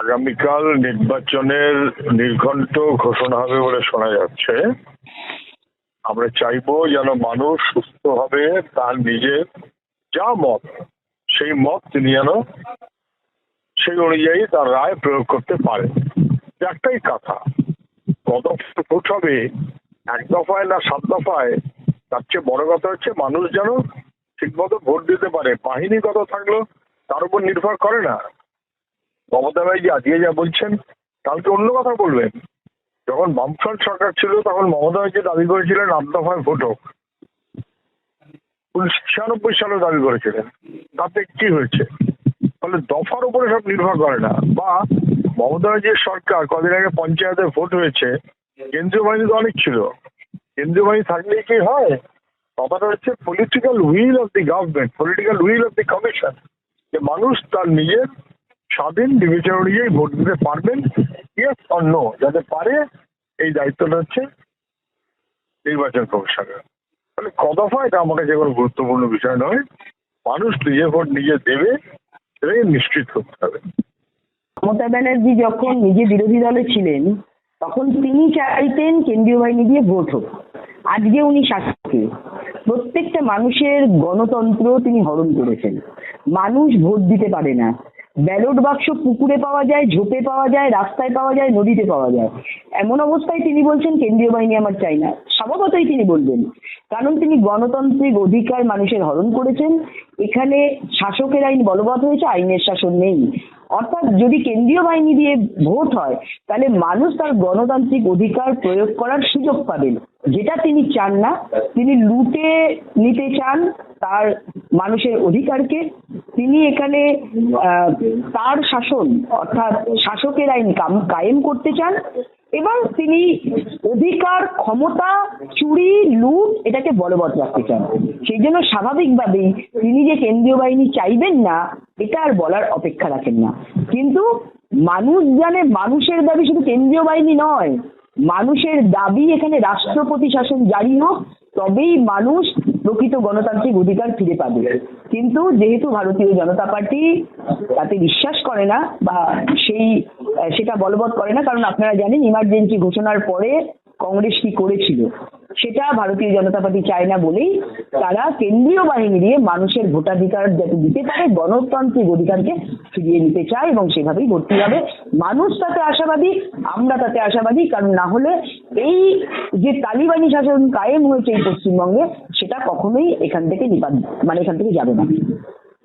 আগামীকাল নির্বাচনের নির্ঘণ্ট ঘোষণা হবে বলে শোনা যাচ্ছে। আমরা চাইব যেন মানুষ সুস্থভাবে তার নিজের যা মত, সেই মত তিনি যেন সেই অনুযায়ী তার রায় প্রয়োগ করতে পারে একটাই কথা কত ভোট হবে এক দফায় না সাত দফায়, তার চেয়ে বড় কথা হচ্ছে মানুষ যেন ঠিকমতো ভোট দিতে পারে। বাহিনী কত থাকল তার উপর নির্ভর করে না। মমতা ব্যানার্জি আজকে যা বলছেন, কালকে অন্য কথা বলবেন। যখন বামফ্রন্ট সরকার ছিল, তখন মমতা ব্যানার্জি দাবি করেছিলেন, আট দফায় ভোট হোক। উনিশশো ছিয়ানব্বই সালে দাবি করেছিলেন। তাতে কি হয়েছে? ফলে দফার উপরে সব নির্ভর করে না। বা মমতা ব্যানার্জির সরকার কদিন আগে পঞ্চায়েতে ভোট হয়েছে, কেন্দ্রীয় বাহিনী তো অনেক ছিল। কেন্দ্রীয় বাহিনী থাকলেই কি হয়? কথাটা হচ্ছে political will of the government political will of the commission যে মানুষ তার নিজের স্বাধীন বিবেচনা অনুযায়ী ভোট দিতে পারবেন ইয়েস অর নো যাতে পারে, এই দায়িত্বটা হচ্ছে নির্বাচন কমিশনের। তাহলে কদফা, এটা আমার কাছে কোনো গুরুত্বপূর্ণ বিষয় নয়। মানুষ নিজে ভোট নিজে দেবে, সেটাকে নিশ্চিত করতে হবে। মমতা ব্যানার্জি যখন নিজে বিরোধী দলে ছিলেন, তখন তিনি চাইতেন কেন্দ্রীয় বাহিনী দিয়ে ভোট হোক। আজকে উনি শাসকে প্রত্যেকটা মানুষের গণতন্ত্র তিনি হরণ করেছেন। মানুষ ভোট দিতে পারে না। ব্যালট বাক্স পুকুরে পাওয়া যায়, ঝোপে পাওয়া যায়, রাস্তায় পাওয়া যায়, নদীতে পাওয়া যায়। এমন অবস্থায় তিনি বলছেন, কেন্দ্রীয় বাহিনী আমার চাই না। স্বভাবতই তিনি বলবেন, কারণ তিনি গণতান্ত্রিক অধিকার মানুষের হরণ করেছেন। এখানে শাসকের আইন বলবৎ হয়েছে, আইনের শাসন নেই। অর্থাৎ যদি কেন্দ্রীয় বাহিনী দিয়ে ভোট হয়, তাহলে মানুষ তার গণতান্ত্রিক অধিকার প্রয়োগ করার সুযোগ পাবেন। যেটা তিনি চান না, তিনি লুটে নিতে চান তার মানুষের অধিকারকে। তিনি এখানে তার শাসন, অর্থাৎ শাসকের আইন কায়েম করতে চান। এবং তিনি অধিকার, ক্ষমতা, চুরি, লুট এটাকে বলবৎ রাখতে চান। সেই জন্য স্বাভাবিকভাবেই তিনি যে কেন্দ্রীয় বাহিনী চাইবেন না, এটা আর বলার অপেক্ষা রাখেন না। কিন্তু মানুষ জানে মানুষের দাবি শুধু কেন্দ্রীয় বাহিনী নয়, মানুষের দাবি এখানে রাষ্ট্রপতি শাসন জারি হোক তবেই মানুষ প্রকৃত গণতান্ত্রিক অধিকার ফিরে পাবে। কিন্তু যেহেতু ভারতীয় জনতা পার্টি তাতে বিশ্বাস করে না বা সেই, সেটা বলবৎ করে না, কারণ আপনারা জানেন ইমার্জেন্সি ঘোষণার পরে কংগ্রেস কি করেছিল। সেটা ভারতীয় জনতা পার্টি চায় না বলেই তারা কেন্দ্রীয় বাহিনী দিয়ে মানুষের ভোটাধিকার যাতে দিতে পারে, গণতান্ত্রিক অধিকারকে ফিরিয়ে নিতে চায় এবং সেভাবেই ভর্তি হবে। মানুষ তাতে আশাবাদী, আমরা তাতে আশাবাদী, কারণ না হলে এই যে তালিবানি শাসন কায়েম হয়েছে এই পশ্চিমবঙ্গে, সেটা কখনোই এখান থেকে নিপাত মানে এখান থেকে যাবে না।